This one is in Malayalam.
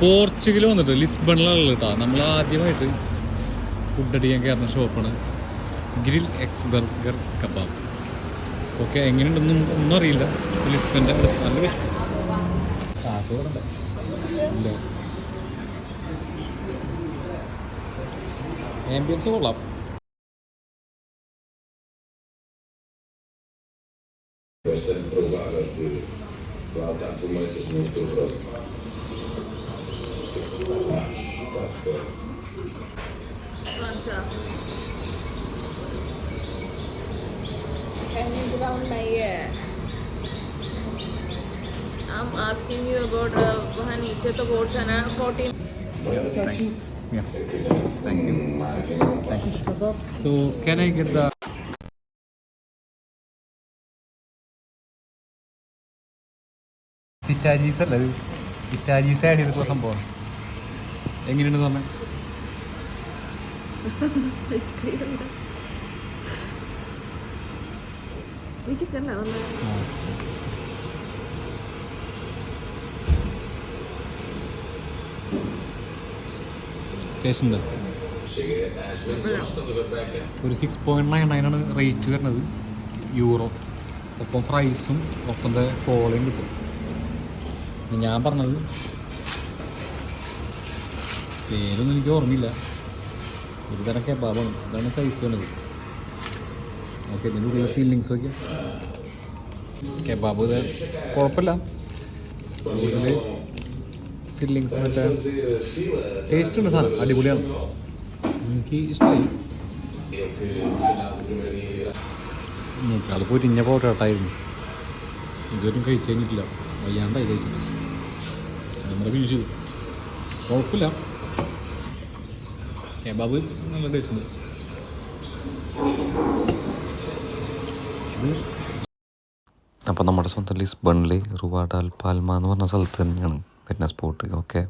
പോർച്ചുഗൽ വന്നിട്ട് ലിസ്ബണിലാണ് കേട്ടോ നമ്മൾ ആദ്യമായിട്ട് ഫുഡ് അടിക്കാൻ കയറുന്ന ഷോപ്പാണ് grill X burger kebab. Okay എങ്ങനെയുണ്ടെന്നും ഒന്നും അറിയില്ല. ലിസ്ബന്റെ നല്ല വിശപ്പ് ഇല്ല? ആംബിയൻസ് കൊള്ളാം. De provar de lá está tomates no seu pasta कौन सा एनी ग्राउंड नहीं है I am asking you about वहाँ नीचे तो बोर्ड है ना fourteen Yeah. Thank you. Thank you. So, can I get the Itaji salad? Itaji salad is the só nossa ഒരു സിക്സ് പോയിന്റ് നയൻ ആണ് റേറ്റ് വരുന്നത്. യൂറോ ഒപ്പം പ്രൈസും ഒപ്പം കോളയും കിട്ടും. ഞാൻ പറഞ്ഞത് പേരൊന്നും എനിക്ക് ഓർമ്മയില്ല. ഒരു തരം കെബാബാണ് അതാണ് സൈസ് വേണത് ഓക്കെ ഇതിന്റെ ഉള്ളിലെ ഫീലിങ്സ് ഒക്കെ. കെബാബ് ഇത് കുഴപ്പമില്ല. ഇതിൽ ഫീലിങ്സ് മറ്റേ ടേസ്റ്റ് ഉണ്ട് സാധനം. അടിപൊളിയാണ്. എനിക്ക് ഇഷ്ടമായി അത് പോയിട്ട് ഇഞ്ഞ പോട്ടായിരുന്നു ഇതുവരും കഴിച്ചു കഴിഞ്ഞിട്ടില്ല. വയ്യാണ്ടായി കഴിച്ചിട്ട്. നമ്മുടെ ഫിനിഷ് ചെയ്തു കുഴപ്പമില്ല. കബാബ് നല്ല ടേസ്റ്റ് ഉണ്ട്. അപ്പോൾ നമ്മുടെ സ്വന്തം ലിസ്ബണിൽ റുവാഡ് പാൽമ എന്ന് പറഞ്ഞ സ്ഥലത്ത് തന്നെയാണ് വരുന്ന സ്പോട്ട് ഓക്കെ